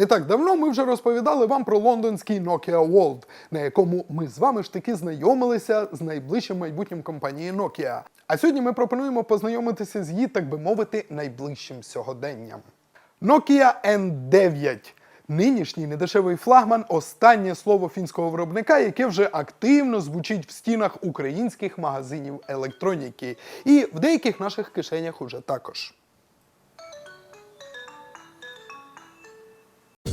Не так давно ми вже розповідали вам про лондонський Nokia World, на якому ми з вами ж таки знайомилися з найближчим майбутнім компанії Nokia. А сьогодні ми пропонуємо познайомитися з її, так би мовити, найближчим сьогоденням. Nokia N9. Нинішній недешевий флагман останнє слово фінського виробника, яке вже активно звучить в стінах українських магазинів електроніки, і в деяких наших кишенях уже також.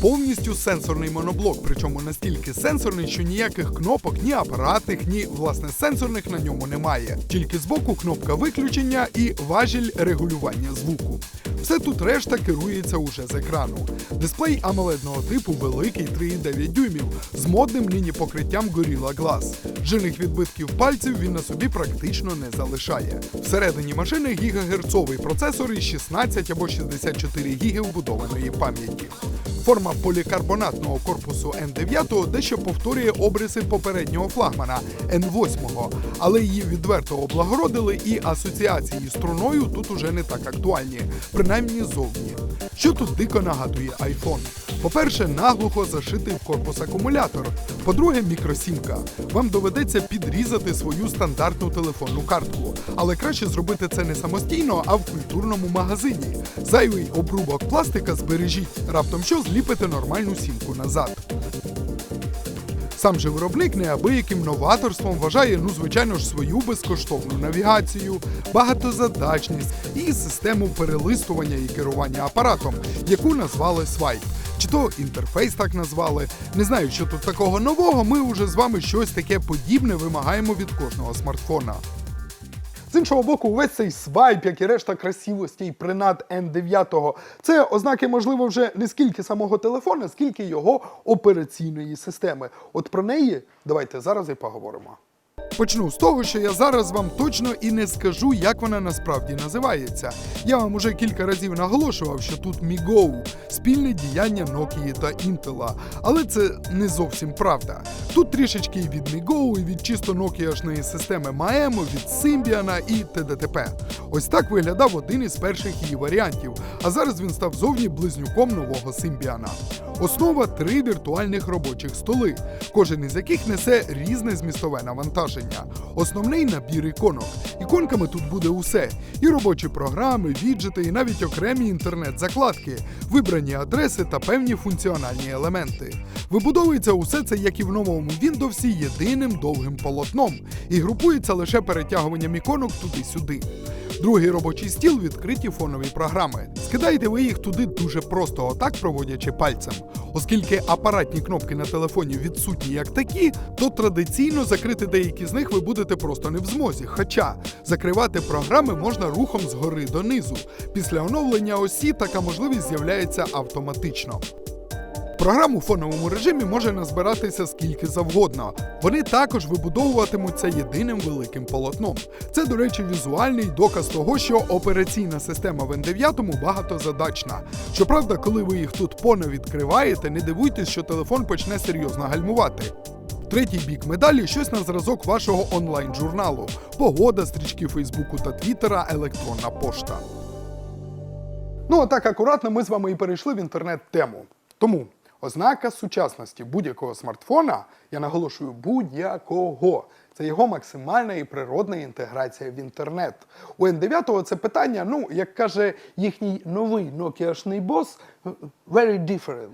Повністю сенсорний моноблок, причому настільки сенсорний, що ніяких кнопок, ні апаратних, ні власне сенсорних на ньому немає. Тільки збоку кнопка виключення і важіль регулювання звуку. Все тут решта керується уже з екрану. Дисплей амоледного типу великий 3,9 дюймів з модним нині покриттям Gorilla Glass. Жирних відбитків пальців він на собі практично не залишає. Всередині машини гігагерцовий процесор із 16 або 64 гіги вбудованої пам'яті. Форма полікарбонатного корпусу N9 дещо повторює обриси попереднього флагмана N8, але її відверто облагородили і асоціації з струною тут уже не так актуальні, принаймні зовні. Що тут дико нагадує iPhone? По-перше, наглухо зашитий в корпус акумулятор. По-друге, мікросімка. Вам доведеться підрізати свою стандартну телефонну картку. Але краще зробити це не самостійно, а в культурному магазині. Зайвий обрубок пластика збережіть, раптом що зліпите нормальну сімку назад. Сам же виробник неабияким новаторством вважає, ну звичайно ж, свою безкоштовну навігацію, багатозадачність і систему перелистування і керування апаратом, яку назвали Swipe. Чи то інтерфейс так назвали. Не знаю, що тут такого нового. Ми вже з вами щось таке подібне вимагаємо від кожного смартфона. З іншого боку, увесь цей свайп, як і решта красивості і принад N9, це ознаки, можливо, вже не скільки самого телефона, скільки його операційної системи. От про неї давайте зараз і поговоримо. Почну з того, що я зараз вам точно і не скажу, як вона насправді називається. Я вам уже кілька разів наголошував, що тут MiGo – спільне діяння Nokia та Intel. Але це не зовсім правда. Тут трішечки і від MiGo, і від чисто Nokia-шної системи маємо від Symbian і т.д.т.п. Ось так виглядав один із перших її варіантів, а зараз він став зовні близнюком нового Symbian. Основа три віртуальних робочих столи, кожен із яких несе різне змістове навантаження. Основний набір іконок. Іконками тут буде усе: і робочі програми, віджити, і навіть окремі інтернет-закладки, вибрані адреси та певні функціональні елементи. Вибудовується усе це, як і в новому Windows, єдиним довгим полотном, і групується лише перетягуванням іконок туди-сюди. Другий робочий стіл відкриті фонові програми. Скидаєте ви їх туди дуже просто, отак проводячи пальцем. Оскільки апаратні кнопки на телефоні відсутні як такі, то традиційно закрити деякі з них ви будете просто не в змозі. Хоча закривати програми можна рухом згори донизу. Після оновлення осі така можливість з'являється автоматично. Програм у фоновому режимі може назбиратися скільки завгодно. Вони також вибудовуватимуться єдиним великим полотном. Це, до речі, візуальний доказ того, що операційна система в N9 багатозадачна. Щоправда, коли ви їх тут понавідкриваєте, не дивуйтесь, що телефон почне серйозно гальмувати. Третій бік медалі щось на зразок вашого онлайн-журналу: погода, стрічки Фейсбуку та Твіттера, електронна пошта. Ну, а так акуратно ми з вами і перейшли в інтернет-тему. Тому ознака сучасності будь-якого смартфона, я наголошую, будь-якого. Це його максимальна і природна інтеграція в інтернет. У N9 це питання, ну, як каже їхній новий Nokia-шний бос, very different.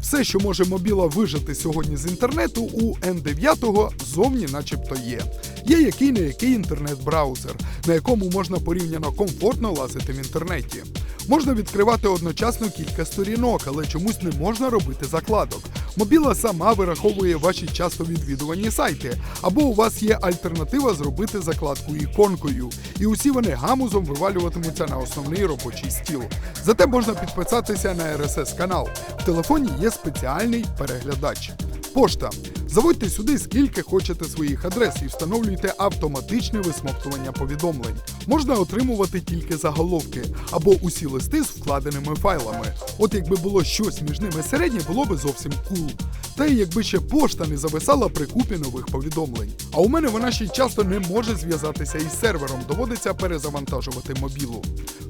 Все, що може мобіла вижити сьогодні з інтернету, у N9 зовні начебто є. Є який не який інтернет-браузер, на якому можна порівняно комфортно лазити в інтернеті. Можна відкривати одночасно кілька сторінок, але чомусь не можна робити закладок. Мобіла сама вираховує ваші часто відвідувані сайти, або у вас є альтернатива зробити закладку іконкою, і усі вони гамузом вивалюватимуться на основний робочий стіл. Зате можна підписатися на RSS канал. В телефоні є спеціальний переглядач. Пошта. Заводьте сюди скільки хочете своїх адрес і встановлюйте автоматичне висмоктування повідомлень. Можна отримувати тільки заголовки або усі листи з вкладеними файлами. От якби було щось між ними середнє, було би зовсім кул. Та якби ще пошта не зависала при купі нових повідомлень. А у мене вона ще часто не може зв'язатися із сервером, доводиться перезавантажувати мобілу.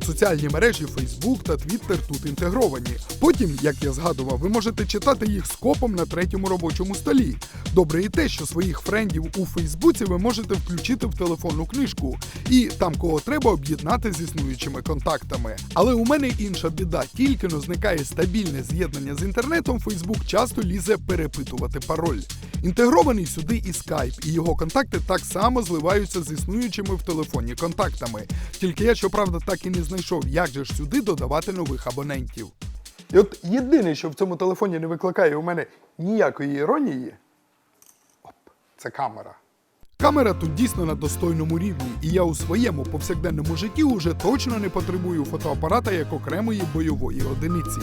Соціальні мережі Facebook та Twitter тут інтегровані. Потім, як я згадував, ви можете читати їх скопом на третьому робочому столі. Добре і те, що своїх френдів у Фейсбуці ви можете включити в телефонну книжку і там кого треба об'єднати з існуючими контактами. Але у мене інша біда. Тільки но зникає стабільне з'єднання з інтернетом, Facebook часто лізе перепитувати пароль. Інтегрований сюди і Skype, і його контакти так само зливаються з існуючими в телефоні контактами. Тільки я, щоправда, так і не знайшов, як же ж сюди додавати нових абонентів. І от єдине, що в цьому телефоні не викликає у мене ніякої іронії, оп, це камера. Камера тут дійсно на достойному рівні, і я у своєму повсякденному житті уже точно не потребую фотоапарата як окремої бойової одиниці.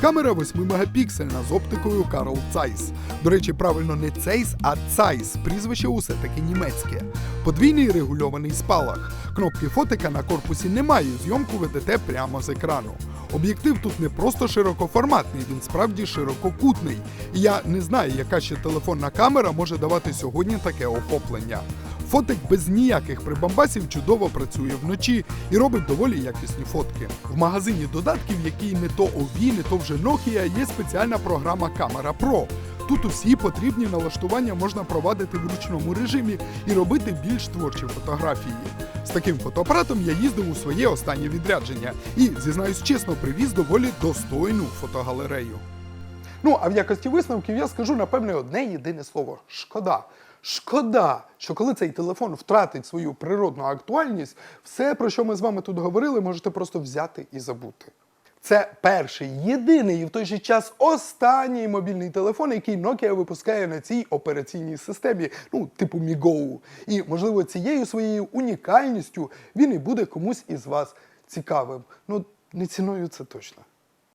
Камера 8 мегапіксельна з оптикою Carl Zeiss. До речі, правильно не Zeiss, а Zeiss, прізвище усе таки німецьке. Подвійний регульований спалах. Кнопки фотика на корпусі немає, зйомку ведете прямо з екрану. Об'єктив тут не просто широкоформатний, він справді ширококутний. І я не знаю, яка ще телефонна камера може давати сьогодні таке охоплення. Фотик без ніяких прибамбасів чудово працює вночі і робить доволі якісні фотки. В магазині додатків, який не то OV, не то вже Nokia, є спеціальна програма Camera Pro. Тут усі потрібні налаштування можна провадити в ручному режимі і робити більш творчі фотографії. З таким фотоапаратом я їздив у своє останнє відрядження і, зізнаюсь чесно, привіз доволі достойну фотогалерею. Ну, а в якості висновків я скажу, напевне, одне єдине слово шкода. Шкода, що коли цей телефон втратить свою природну актуальність, все, про що ми з вами тут говорили, можете просто взяти і забути. Це перший, єдиний і в той же час останній мобільний телефон, який Nokia випускає на цій операційній системі, ну, типу Мігоу. І, можливо, цією своєю унікальністю він і буде комусь із вас цікавим. Ну, не ціною це точно.